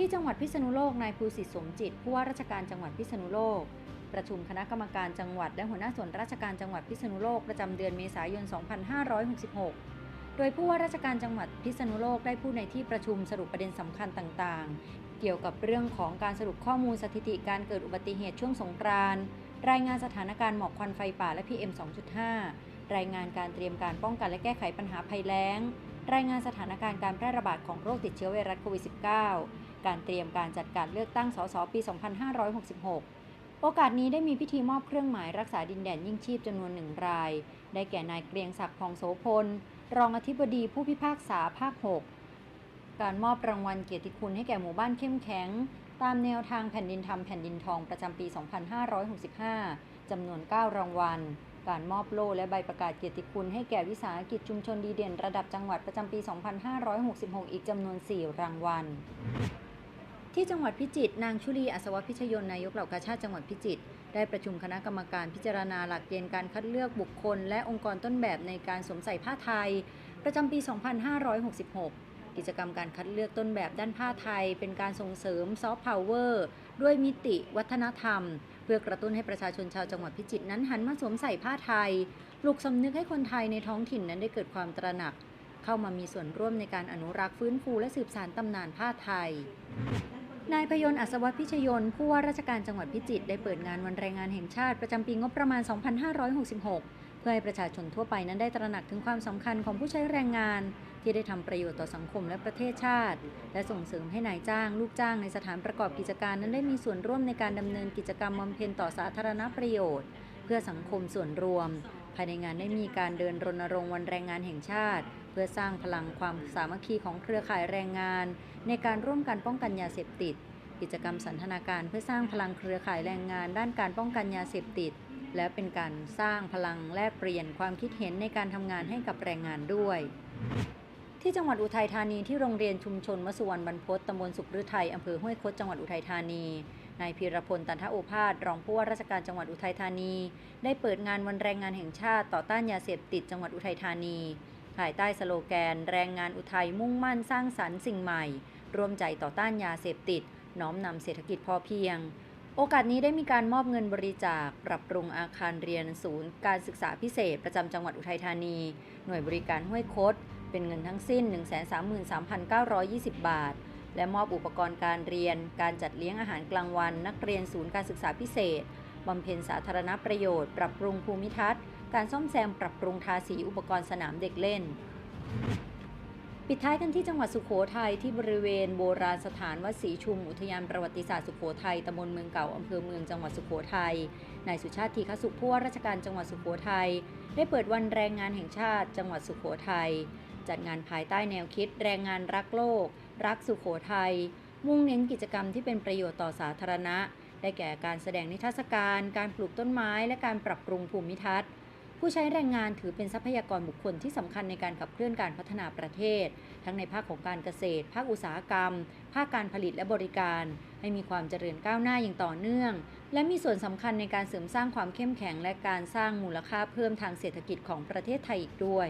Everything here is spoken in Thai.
ที่จังหวัดพิษณุโลกนายภูสิทธิ์สมจิตผู้ว่าราชการจังหวัดพิษณุโลก ประชุมคณะกรรมการจังหวัดและหัวหน้าส่วนราชการจังหวัดพิษณุโลกประจำเดือนเมษายน 2566 โดยผู้ว่าราชการจังหวัดพิษณุโลกได้พูดในที่ประชุมสรุปประเด็นสำคัญต่างๆ เกี่ยวกับเรื่องของการสรุปข้อมูลสถิติการเกิดอุบัติเหตุช่วงสงกรานต์รายงานสถานการณ์หมอกควันไฟป่าและ PM 2.5 รายงานการเตรียมการป้องกันและแก้ไขปัญหาภัยแล้ง รายงานสถานการณ์การแพร่ระบาดของโรคติดเชื้อไวรัสโควิด -19 การเตรียมการจัดการเลือกตั้งสสปี 2566 โอกาสนี้ได้มีพิธีมอบเครื่องหมายรักษาดินแดนยิ่งชีพจำนวนหนึ่งราย ได้แก่นายเกรียงศักดิ์พองโสพล รองอธิบดีผู้พิพากษาภาค 6 การมอบรางวัลเกียรติคุณให้แก่หมู่บ้านเข้มแข็ง ตามแนวทางแผ่นดินธรรมแผ่นดินทองประจำปี 2565 จำนวน 9 รางวัลการมอบโล่และใบประกาศเกียรติคุณให้แก่วิสาหกิจชุมชนดีเด่นระดับจังหวัดประจำปี 2566 อีกจำนวน 4 รางวัล ที่จังหวัดพิจิตรนางชุลีอัศวพิชยนนายกเหล่ากาชาติจังหวัดพิจิตรได้ประชุมคณะกรรมการพิจารณาหลักเกณฑ์การคัดเลือกบุคคล และองค์กรต้นแบบในการสวมใส่ผ้าไทย ประจำปี 2566 กิจกรรมการคัดเลือกต้นแบบด้านผ้าไทย เป็นการส่งเสริมซอฟต์พาวเวอร์ด้วยมิติวัฒนธรรม เพื่อกระตุ้นให้ประชาชนชาวจังหวัดพิจิตรนั้นหันมาสวมใส่ผ้าไทยปลุกสำนึกให้คนไทยในท้องถิ่นนั้นได้เกิดความตระหนัก เข้ามามีส่วนร่วมในการอนุรักษ์ฟื้นฟูและสืบสานตำนานผ้าไทย นายพยนต์อัศวพิชยนต์ผู้ว่าราชการจังหวัดพิจิตรได้เปิดงานวันแรงงานแห่งชาติประจำปีงบประมาณ 2566 เพื่อให้ประชาชนทั่วไปนั้นได้ตระหนักถึงความสำคัญของผู้ใช้แรงงาน ที่ได้ทำประโยชน์ต่อสังคมและประเทศชาติ และส่งเสริมให้นายจ้าง ลูกจ้างในสถานประกอบกิจการนั้นได้มีส่วนร่วมในการดำเนินกิจกรรมบำเพ็ญต่อสาธารณประโยชน์ เพื่อสังคมส่วนรวม ภายในงานได้มีการเดินรณรงค์วันแรงงานแห่งชาติเพื่อสร้างพลังความสามัคคีของเครือข่ายแรงงาน ในการร่วมกันป้องกันยาเสพติด กิจกรรมสันทนาการเพื่อสร้างพลังเครือข่ายแรงงาน ด้านการป้องกันยาเสพติด และเป็นการสร้างพลังแลกเปลี่ยนความคิดเห็นในการทำงานให้กับแรงงานด้วยที่จังหวัดอุทัยธานีที่โรงเรียนชุมชนวสุวรรณบรรพตตำบลสุขฤทัยอำเภอห้วยคดจังหวัดอุทัยธานี นายพีรพลตันทโอภาส รองผู้ว่าราชการจังหวัดอุทัยธานี ได้เปิดงานวันแรงงานแห่งชาติต่อต้านยาเสพติดจังหวัดอุทัยธานี ภายใต้สโลแกน แรงงานอุทัยมุ่งมั่นสร้างสรรค์สิ่งใหม่ ร่วมใจต่อต้านยาเสพติด น้อมนำเศรษฐกิจพอเพียง โอกาสนี้ได้มีการมอบเงินบริจาค ปรับปรุงอาคารเรียนศูนย์ การศึกษาพิเศษ ประจำจังหวัดอุทัยธานี หน่วยบริการห้วยคด เป็นเงินทั้งสิ้น 133,920 บาท และมอบอุปกรณ์การเรียน การจัดเลี้ยงอาหารกลางวัน นักเรียนศูนย์การศึกษาพิเศษบำเพ็ญสาธารณประโยชน์ ปรับปรุงภูมิทัศน์ การซ่อมแซมปรับปรุงทาสีอุปกรณ์สนามเด็กเล่น ปิดท้ายกันที่จังหวัดสุขโขทัยที่บริเวณโบราณสถานวัดศรีชุมอุทยานประวัติศาสตร์สุขโขทัยตำบลเมืองเก่าอำเภอเมืองจังหวัดสุขโขทัยนายสุชาติทีฆสุขผู้ว่าราชการจังหวัดสุขโขทัยได้เปิดวันแรงงานแห่งชาติ จังหวัดสุขโขทัยจัดงานภายใต้แนวคิด แรงงานรักโลก รักสุขโขทัยมุ่งเน้นกิจกรรมที่เป็นประโยชน์ต่อสาธารณะ ได้แก่การแสดงนิทรรศการ การปลูกต้นไม้ และการปรับปรุงภูมิทัศน์ ผู้ใช้แรงงานถือเป็นทรัพยากรบุคคลที่สำคัญในการขับเคลื่อนการพัฒนาประเทศ ทั้งในภาคของการเกษตร ภาคอุตสาหกรรม ภาคการผลิตและบริการ ให้มีความเจริญก้าวหน้าอย่างต่อเนื่อง และมีส่วนสำคัญในการเสริมสร้างความเข้มแข็งและการสร้างมูลค่าเพิ่มทางเศรษฐกิจของประเทศไทยอีกด้วย